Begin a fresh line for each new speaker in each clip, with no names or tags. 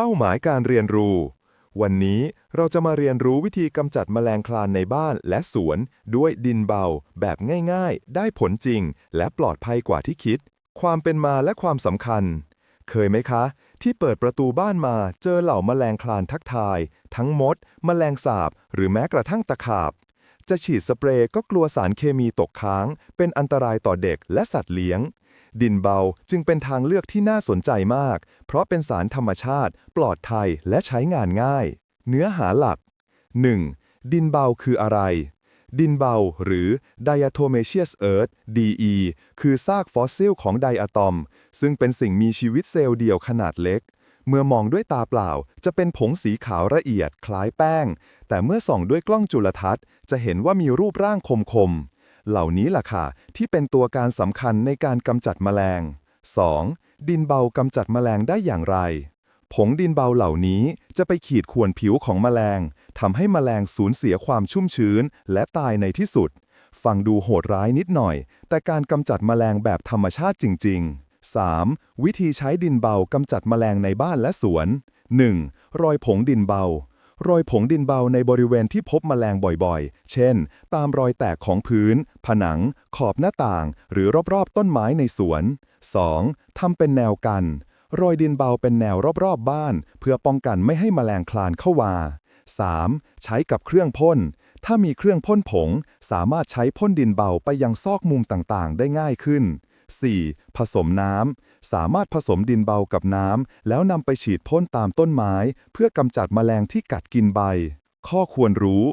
เป้าหมายการเรียนรู้ วันนี้เราจะมาเรียนรู้วิธีกำจัดแมลงคลานในบ้านและสวน ด้วยดินเบา แบบง่ายๆ ได้ผลจริง และปลอดภัยกว่าที่คิด ความเป็นมาและความสำคัญ เคยไหมคะ ที่เปิดประตูบ้านมาเจอเหล่าแมลงคลานทักทาย ทั้งมด แมลงสาบ หรือแม้กระทั่งตะขาบ จะฉีดสเปรย์ก็กลัวสารเคมีตกค้าง เป็นอันตรายต่อเด็กและสัตว์เลี้ยง ดินเบาจึงเป็นทางเลือกที่น่าสนใจมาก เพราะเป็นสารธรรมชาติ ปลอดภัยและใช้งานง่าย เนื้อหาหลัก 1. ดินเบาคืออะไร ดินเบาหรือ Diatomaceous Earth DE คือซากฟอสซิลของไดอะตอม ซึ่งเป็นสิ่งมีชีวิตเซลล์เดียวขนาดเล็ก เมื่อมองด้วยตาเปล่า จะเป็นผงสีขาวละเอียดคล้ายแป้ง แต่เมื่อส่องด้วยกล้องจุลทรรศน์ จะเห็นว่ามีรูปร่างคมๆ เหล่านี้ล่ะค่ะ ที่เป็นตัวการสำคัญในการกำจัดแมลง 2. ดินเบากำจัดแมลงได้อย่างไร ผงดินเบาเหล่านี้จะไปขีดข่วนผิวของแมลงทำให้แมลงสูญเสียความชุ่มชื้น และตายในที่สุด ฟังดูโหดร้ายนิดหน่อย แต่การกำจัดแมลงแบบธรรมชาติจริง ๆ 3. วิธีใช้ดินเบากำจัดแมลงในบ้านและสวน 1. รอยผงดินเบา รอยผงดินเบาในบริเวณที่พบแมลงบ่อยๆ เช่น ตามรอยแตกของพื้น ผนัง ขอบหน้าต่าง หรือรอบๆ ต้นไม้ในสวน 2. ทำเป็นแนวกันรอยดินเบาเป็นแนวรอบๆบ้าน เพื่อป้องกันไม่ให้แมลงคลานเข้ามา 3. ใช้กับเครื่องพ่น ถ้ามีเครื่องพ่นผง สามารถใช้พ่นดินเบาไปยังซอกมุมต่างๆ ได้ง่ายขึ้น 4. ผสมน้ำ สามารถผสมดินเบากับน้ำ แล้วนำไปฉีดพ่นตามต้นไม้ เพื่อกำจัดแมลงที่กัดกินใบ ข้อควรรู้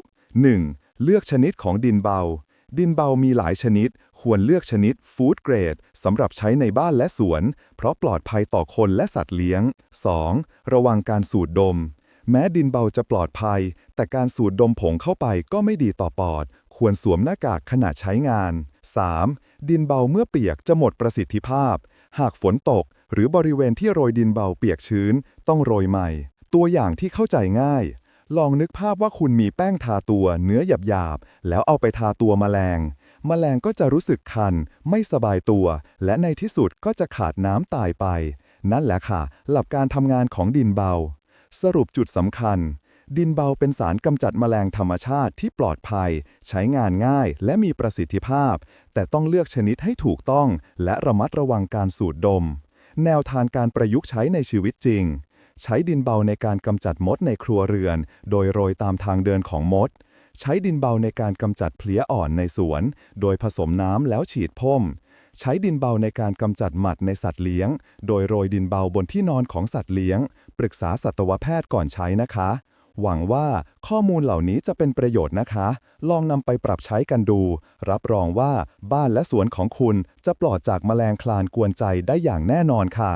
1. เลือกชนิดของดินเบา ดินเบามีหลายชนิด ควรเลือกชนิดฟู้ดเกรดสำหรับใช้ในบ้านและสวน เพราะปลอดภัยต่อคนและสัตว์เลี้ยง 2. ระวังการสูดดมแม้ดินเบาจะปลอดภัย แต่การสูดดมผงเข้าไปก็ไม่ดีต่อปอด ควรสวมหน้ากากขณะใช้งาน 3. ดินเบาเมื่อเปียกจะหมดประสิทธิภาพ หากฝนตก หรือบริเวณที่โรยดินเบาเปียกชื้น ต้องโรยใหม่ ตัวอย่างที่เข้าใจง่าย ลองนึกภาพว่าคุณมีแป้งทาตัวเนื้อหยาบๆ แล้วเอาไปทาตัวแมลง แมลงก็จะรู้สึกคัน ไม่สบายตัว และในที่สุดก็จะขาดน้ำตายไป นั่นแหละค่ะ หลักการทำงานของดินเบา สรุปจุดสำคัญ ดินเบาเป็นสารกำจัดแมลงธรรมชาติที่ปลอดภัย ใช้งานง่ายและมีประสิทธิภาพ แต่ต้องเลือกชนิดให้ถูกต้อง และระมัดระวังการสูดดม แนวทางการประยุกต์ใช้ในชีวิตจริง ใช้ดินเบาในการกำจัดมดในครัวเรือน โดยโรยตามทางเดินของมด ใช้ดินเบาในการกำจัดเพลี้ยอ่อนในสวน โดยผสมน้ำแล้วฉีดพ่นใช้ดินเบาในการกำจัดหมัดในสัตว์เลี้ยง โดยโรยดินเบาบนที่นอนของสัตว์เลี้ยง ปรึกษาสัตวแพทย์ก่อนใช้นะคะ หวังว่าข้อมูลเหล่านี้จะเป็นประโยชน์นะคะ ลองนำไปปรับใช้กันดู รับรองว่าบ้านและสวนของคุณจะปลอดจากแมลงคลานกวนใจได้อย่างแน่นอนค่ะ